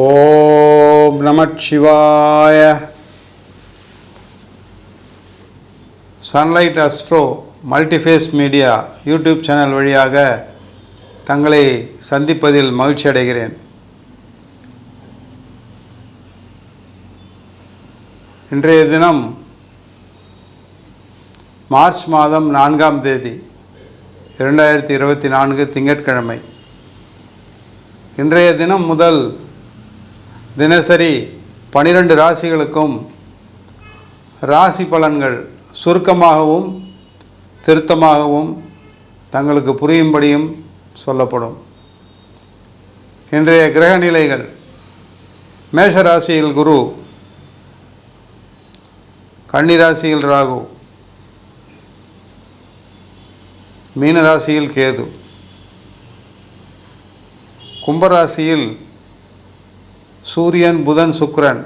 ஓம் நமச்சிவாய sunlight astro multiface media YouTube channel வழியாக தங்களை சந்திப்பதில் மகிழ்ச்சி அடைகிறேன். இன்றைய தினம் மார்ச் மாதம் நான்காம் தேதி இரண்டாயிரத்தி இருபத்தி நான்கு திங்கட்கிழமை. இன்றைய தினம் முதல் தினசரி பனிரெண்டு ராசிகளுக்கும் ராசி பலன்கள் சுருக்கமாகவும் திருத்தமாகவும் தங்களுக்கு புரியும்படியும் சொல்லப்படும். இன்றைய கிரக நிலைகள். மேஷ ராசியில் குரு கன்னி ராசியில் ராகு மீன ராசியில் கேது கும்பராசியில் சூரியன் புதன் சுக்ரன்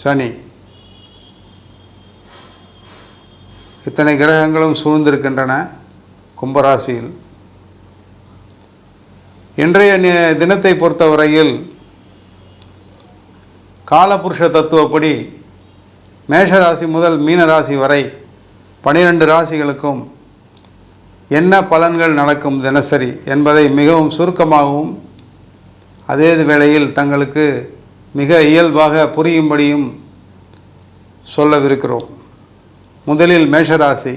சனி. இத்தனை கிரகங்களும் சூழ்ந்திருக்கின்றன கும்பராசியில். இன்றைய தினத்தை பொறுத்தவரையில் காலபுருஷ தத்துவப்படி மேஷராசி முதல் மீன ராசி வரை பனிரெண்டு ராசிகளுக்கும் என்ன பலன்கள் நடக்கும் தினசரி என்பதை மிகவும் சுருக்கமாகவும் அதே வேளையில் தங்களுக்கு மிக இயல்பாக புரியும்படியும் சொல்லவிருக்கிறோம். முதலில் மேஷராசி.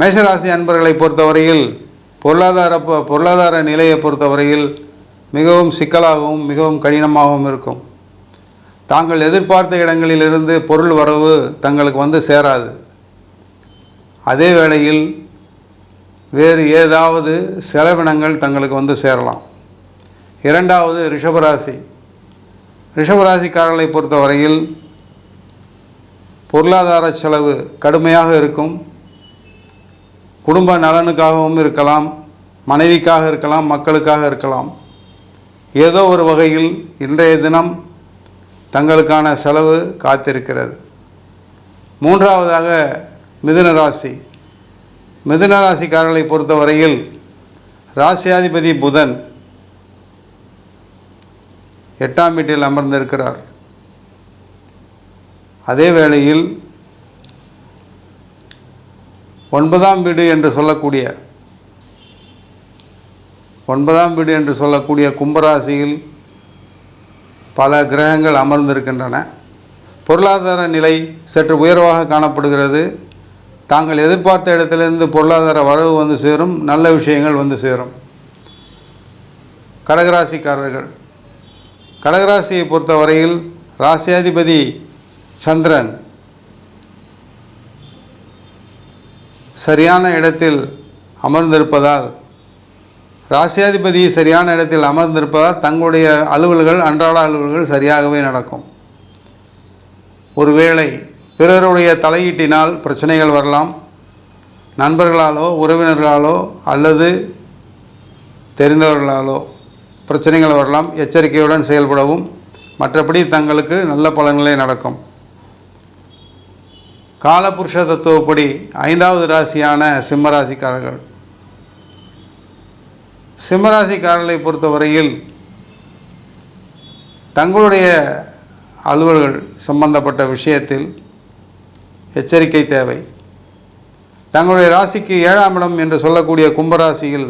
மேஷராசி அன்பர்களை பொறுத்தவரையில் பொருளாதார பொருளாதார நிலையை பொறுத்தவரையில் மிகவும் சிக்கலாகவும் மிகவும் கடினமாகவும் இருக்கும். தாங்கள் எதிர்பார்த்த இடங்களிலிருந்து பொருள் வரவு தங்களுக்கு வந்து சேராது. அதே வேளையில் வேறு ஏதாவது செலவினங்கள் தங்களுக்கு வந்து சேரலாம். இரண்டாவது ரிஷபராசி. ரிஷபராசிக்காரர்களை பொறுத்தவரையில் பொருளாதார செலவு கடுமையாக இருக்கும். குடும்ப நலனுக்காகவும் இருக்கலாம் மனைவிக்காக இருக்கலாம் மக்களுக்காக இருக்கலாம். ஏதோ ஒரு வகையில் இன்றைய தினம் தங்களுக்கான செலவு காத்திருக்கிறது. மூன்றாவதாக மிதுன ராசி. மிதுன ராசிக்காரர்களை பொறுத்தவரையில் ராசியாதிபதி புதன் எட்டாம் வீட்டில் அமர்ந்திருக்கிறார். அதே வேளையில் ஒன்பதாம் வீடு என்று சொல்லக்கூடிய ஒன்பதாம் வீடு என்று சொல்லக்கூடிய கும்பராசியில் பல கிரகங்கள் அமர்ந்திருக்கின்றன. பொருளாதார நிலை சற்று உயர்வாக காணப்படுகிறது. தாங்கள் எதிர்பார்த்த இடத்திலிருந்து பொருளாதார வரவு வந்து சேரும் நல்ல விஷயங்கள் வந்து சேரும். கடகராசிக்காரர்கள். கடகராசியை பொறுத்தவரையில் ராசியாதிபதி சந்திரன் சரியான இடத்தில் அமர்ந்திருப்பதால் ராசியாதிபதி சரியான இடத்தில் அமர்ந்திருப்பதால் தங்களுடைய அலுவல்கள் அன்றாட அலுவல்கள் சரியாகவே நடக்கும். ஒருவேளை பிறருடைய தலையீட்டினால் பிரச்சனைகள் வரலாம். நண்பர்களாலோ உறவினர்களாலோ அல்லது தெரிந்தவர்களாலோ பிரச்சனைகள் வரலாம். எச்சரிக்கையுடன் செயல்படவும். மற்றபடி தங்களுக்கு நல்ல பலன்களே நடக்கும். காலபுருஷ தத்துவப்படி ஐந்தாவது ராசியான சிம்மராசிக்காரர்கள். சிம்மராசிக்காரர்களை பொறுத்தவரையில் தங்களுடைய அலுவல்கள் சம்பந்தப்பட்ட விஷயத்தில் எச்சரிக்கை தேவை. தங்களுடைய ராசிக்கு ஏழாம் இடம் என்று சொல்லக்கூடிய கும்பராசியில்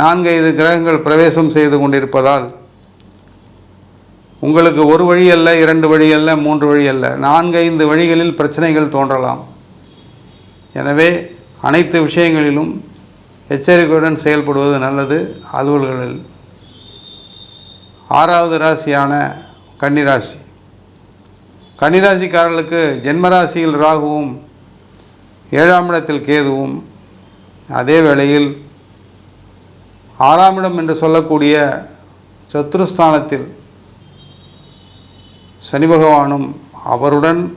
நான்கைந்து கிரகங்கள் பிரவேசம் செய்து கொண்டிருப்பதால் உங்களுக்கு ஒரு வழி அல்ல இரண்டு வழி அல்ல மூன்று வழி அல்ல. நான்கைந்து வழிகளில் பிரச்சனைகள் தோன்றலாம். எனவே அனைத்து விஷயங்களிலும் எச்சரிக்கையுடன் செயல்படுவது நல்லது. அலுவல்களில் ஆறாவது ராசியான கன்னிராசி. கன்னிராசிக்காரர்களுக்கு ஜென்மராசியில் ராகுவும் ஏழாம் இடத்தில் கேதுவும் அதே வேளையில் ஆறாம் இடம் என்று சொல்லக்கூடிய சத்துருஸ்தானத்தில் சனி பகவானும் அவருடன்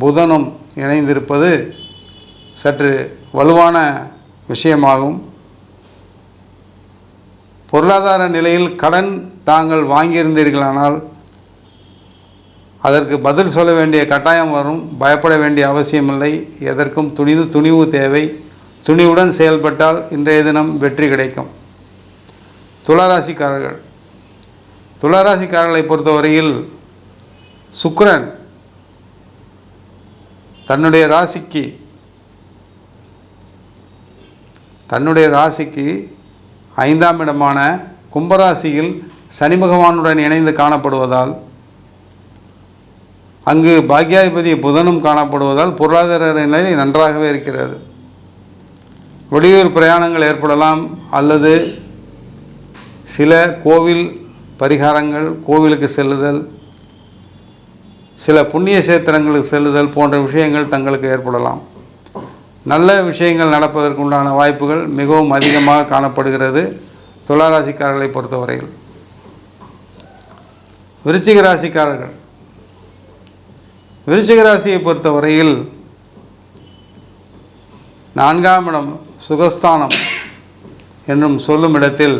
புதனும் இணைந்திருப்பது சற்று வலுவான விஷயமாகும். பொருளாதார நிலையில் கடன் தாங்கள் வாங்கியிருந்தீர்களானால் அதற்கு பதில் சொல்ல வேண்டிய கட்டாயம் வரும். பயப்பட வேண்டிய அவசியமில்லை. எதற்கும் துணிவு துணிவு தேவை. துணிவுடன் செயல்பட்டால் இன்றைய தினம் வெற்றி கிடைக்கும். துளாராசிக்காரர்கள். துளாராசிக்காரர்களை பொறுத்தவரையில் சுக்கரன் தன்னுடைய ராசிக்கு தன்னுடைய ராசிக்கு ஐந்தாம் இடமான கும்பராசியில் சனி பகவானுடன் இணைந்து காணப்படுவதால் அங்கு பாக்யாதிபதி புதனும் காணப்படுவதால் பொருளாதார நிலை நன்றாகவே இருக்கிறது. வெளியூர் பிரயாணங்கள் ஏற்படலாம் அல்லது சில கோவில் பரிகாரங்கள் கோவிலுக்கு செல்லுதல் சில புண்ணிய சேத்திரங்களுக்கு செல்லுதல் போன்ற விஷயங்கள் தங்களுக்கு ஏற்படலாம். நல்ல விஷயங்கள் நடப்பதற்குண்டான வாய்ப்புகள் மிகவும் அதிகமாக காணப்படுகிறது துளாராசிக்காரர்களை பொறுத்தவரையில். விருச்சிக ராசிக்காரர்கள். விருச்சிக ராசியை பொறுத்தவரையில் நான்காம் இடம் சுகஸ்தானம் என்னும் சொல்லும் இடத்தில்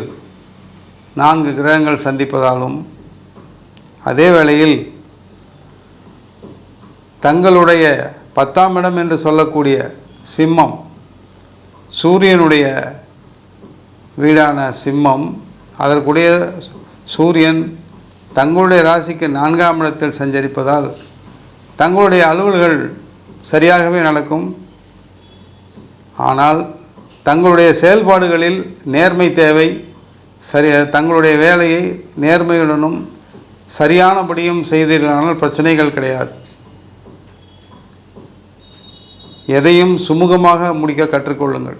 நான்கு கிரகங்கள் சந்திப்பதாலும் அதே வேளையில் தங்களுடைய பத்தாம் இடம் என்று சொல்லக்கூடிய சிம்மம் சூரியனுடைய வீடான சிம்மம் அதற்குடைய சூரியன் தங்களுடைய ராசிக்கு நான்காம் இடத்தில் சஞ்சரிப்பதால் தங்களுடைய அலுவல்கள் சரியாகவே நடக்கும். ஆனால் தங்களுடைய செயல்பாடுகளில் நேர்மை தேவை. சரி தங்களுடைய வேலையை நேர்மையுடனும் சரியானபடியும் செய்தீர்களானால் பிரச்சனைகள் கிடையாது. எதையும் சுமூகமாக முடிக்க கற்றுக்கொள்ளுங்கள்.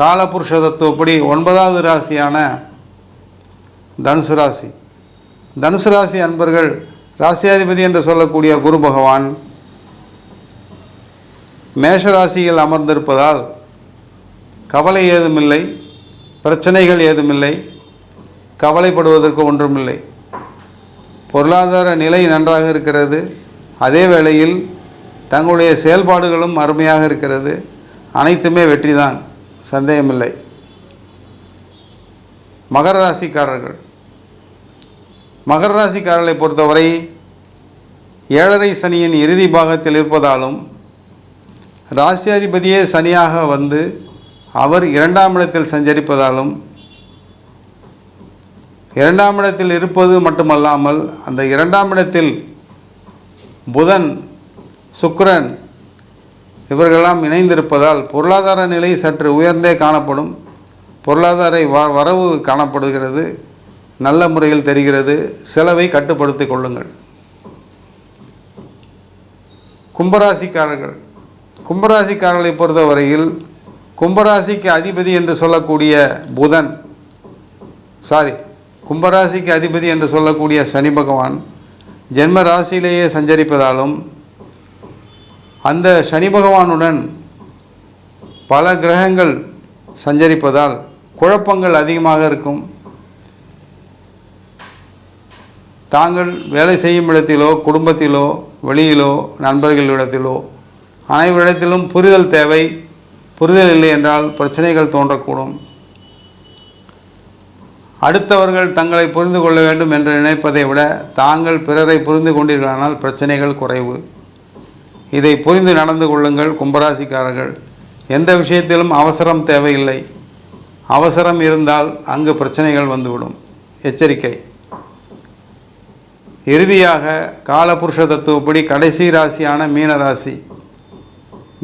காலபுருஷ தத்துவப்படி ஒன்பதாவது ராசியான தனுசு ராசி. தனுசு ராசி அன்பர்கள் ராசியாதிபதி என்று சொல்லக்கூடிய குரு பகவான் மேஷராசியில் அமர்ந்திருப்பதால் கவலை ஏதுமில்லை பிரச்சனைகள் ஏதுமில்லை கவலைப்படுவதற்கு ஒன்றுமில்லை. பொருளாதார நிலை நன்றாக இருக்கிறது. அதே வேளையில் தங்களுடைய செயல்பாடுகளும் அருமையாக இருக்கிறது. அனைத்துமே வெற்றிதான் சந்தேகமில்லை. மகர ராசிக்காரர்கள் மகர ராசிக்காரர்களை பொறுத்தவரை ஏழரை சனியின் இறுதி பாகத்தில் இருப்பதாலும் ராசியாதிபதியே சனியாக வந்து அவர் இரண்டாம் இடத்தில் சஞ்சரிப்பதாலும் இரண்டாம் இடத்தில் இருப்பது மட்டுமல்லாமல் அந்த இரண்டாம் இடத்தில் புதன் சுக்கிரன் இவர்களெல்லாம் இணைந்திருப்பதால் பொருளாதார நிலை சற்று உயர்ந்தே காணப்படும். பொருளாதார வ வரவு காணப்படுகிறது. நல்ல முறையில் தெரிகிறது. செலவை கட்டுப்படுத்திக் கொள்ளுங்கள். கும்பராசிக்காரர்கள். கும்பராசிக்காரர்களை பொறுத்தவரையில் கும்பராசிக்கு அதிபதி என்று சொல்லக்கூடிய புதன் சாரி கும்பராசிக்கு அதிபதி என்று சொல்லக்கூடிய சனி பகவான் ஜென்ம ராசியிலேயே சஞ்சரிப்பதாலும் அந்த சனி பகவானுடன் பல கிரகங்கள் சஞ்சரிப்பதால் குழப்பங்கள் அதிகமாக இருக்கும். தாங்கள் வேலை செய்யும் இடத்திலோ குடும்பத்திலோ வெளியிலோ நண்பர்களிடத்திலோ அனைவரிடத்திலும் புரிதல் தேவை. புரிதல் இல்லை என்றால் பிரச்சனைகள் தோன்றக்கூடும். அடுத்தவர்கள் தங்களை புரிந்து கொள்ள வேண்டும் என்று நினைப்பதை விட தாங்கள் பிறரை புரிந்து கொண்டீர்களானால் பிரச்சனைகள் குறைவு. இதை புரிந்து நடந்து கொள்ளுங்கள் கும்பராசிக்காரர்கள். எந்த விஷயத்திலும் அவசரம் தேவையில்லை. அவசரம் இருந்தால் அங்கு பிரச்சனைகள் வந்துவிடும். எச்சரிக்கை. இறுதியாக காலபுருஷ தத்துவப்படி கடைசி ராசியான மீனராசி.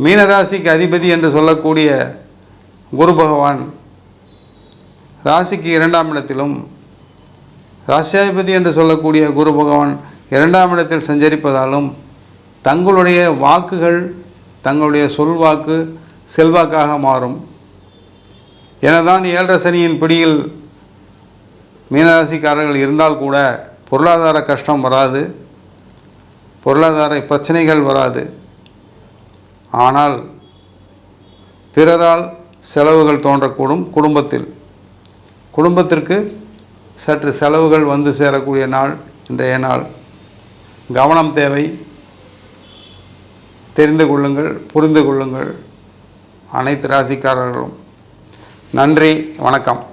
மீனராசிக்கு அதிபதி என்று சொல்லக்கூடிய குரு பகவான் ராசிக்கு இரண்டாம் இடத்திலும் ராசியாதிபதி என்று சொல்லக்கூடிய குரு பகவான் இரண்டாம் இடத்தில் சஞ்சரிப்பதாலும் தங்களுடைய வாக்குகள் தங்களுடைய சொல்வாக்கு செல்வாக்காக மாறும். எனதான் ஏழரை சனியின் பிடியில் மீனராசிக்காரர்கள் இருந்தால் கூட பொருளாதார கஷ்டம் வராது. பொருளாதார பிரச்சனைகள் வராது. ஆனால் பிறரால் செலவுகள் தோன்றக்கூடும் குடும்பத்தில். குடும்பத்திற்கு சற்று செலவுகள் வந்து சேரக்கூடிய நாள் இன்றைய நாள். கவனம் தேவை. தெரிந்து கொள்ளுங்கள் புரிந்து கொள்ளுங்கள். அனைத்து ராசிக்காரர்களும். நன்றி வணக்கம்.